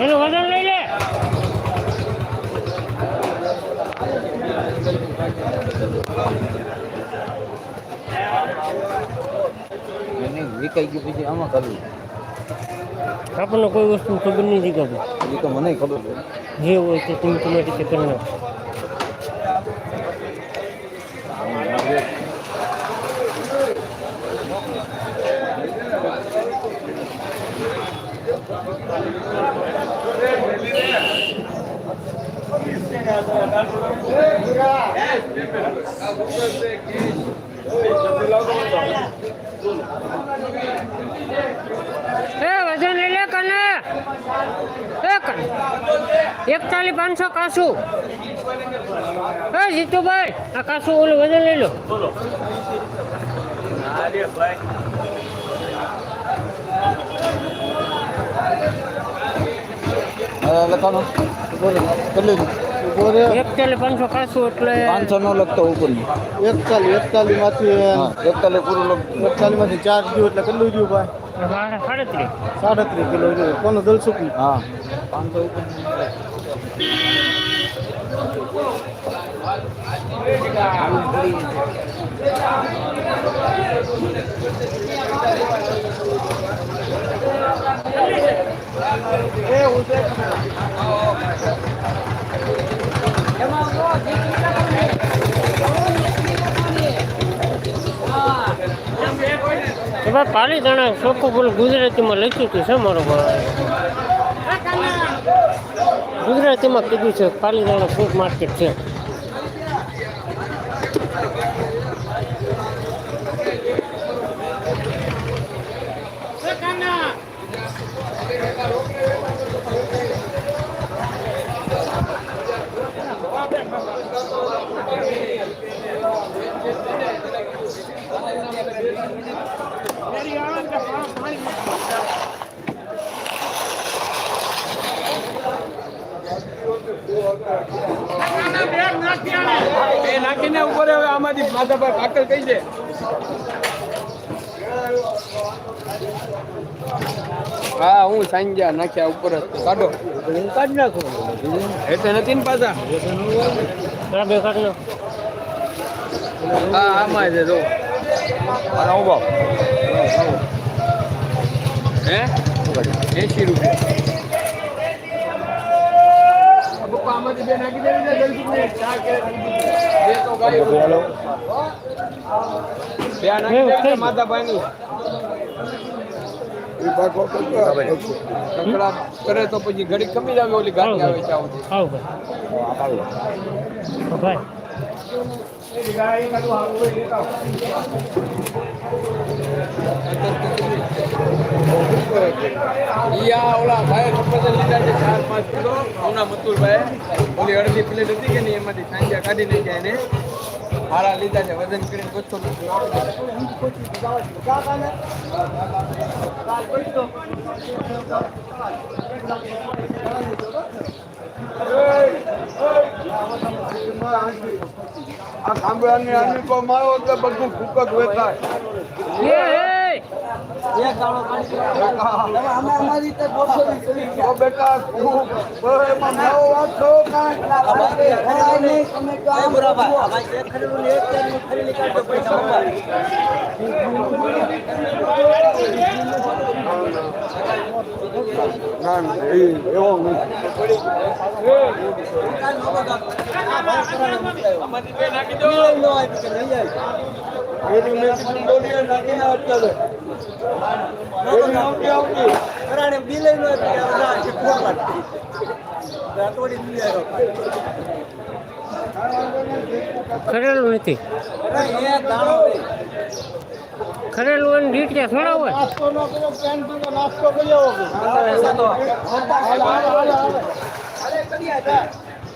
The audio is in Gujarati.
એનું વજન લઈ લે. વિકાઈ ગયું પછી આમાં કરવું આપણને કોઈ વસ્તુ ખબર નથી કરતી એ તો મને ખબર છે. જે હોય તે તમે તમારી રીતે કરી નાખો. વજન લઈ લે કને. એકતાલીસ પાંચસો કાસુ. એ, જીતુભાઈ, આ કાસુ ઓલું વજન લઈ લો. હવે લખવાનું કેટલું એકતાલીસ પાંચસો કાસુ એટલે પાંચસો નો લખતો ઉપર એકતાલીસ એકતાલીસમાંથી એકતાલીસ પૂરું લખ. એકતાલીસમાંથી ચાર ગયું એટલે કેટલું રહ્યું ભાઈ? સાડત્રીસ. સાડત્રીસ કિલો રહ્યું કોનું દલસુકી હા પાંચસો ઉપર એમાં પાલીતાણા ચોખ્ખું બોલ ગુજરાતીમાં લખ્યું હતું છે મારો ભાઈ ગુજરાતીમાં કીધું છે પાલીતાણા ફ્રૂટ માર્કેટ છે. નાખીને ઉપર હવે આમાંથી માધાભાઈ પાકલ કહી દે. હા, હું સાંજ્યા નાખ્યા ઉપર જ કાઢો હું કાઢી. નાખું એટલે નથી ને પાછા? બે હા, આમાં છે, જો. અરે ઊભો. હે? એસી રૂપિયા. પપ્પા આમાંથી બે નાખી દેવી જલ્દી ચા કે બે તો બે નાખી દેવી છે કકડા કરે તો પછી ઘડી કમી જાવે ઓલી ગાડી આવે ચા સુધી આવો ભાઈ. તો ભાઈ ઈયા ઓલા ભાઈ સફરજન લીધા છે ચાર, પાંચ કિલો. હમણાં મતુલભાઈ, ઓલી અડધી પ્લેટ હતી કે નહીં, એમાંથી સાંજે કાઢી નાખ્યા એને. હારા લીધા છે, વજન કરીને બસો આ ખાંભળાની પર મારો એટલે બધું ફૂકત વેચાય. બેટા ના ના એવો નથી ખરેલું નથી. ખરેલું અને ડીટિયા થોડા હોય નાસ્તો ન કર્યો પેન નાસ્તો કર્યો.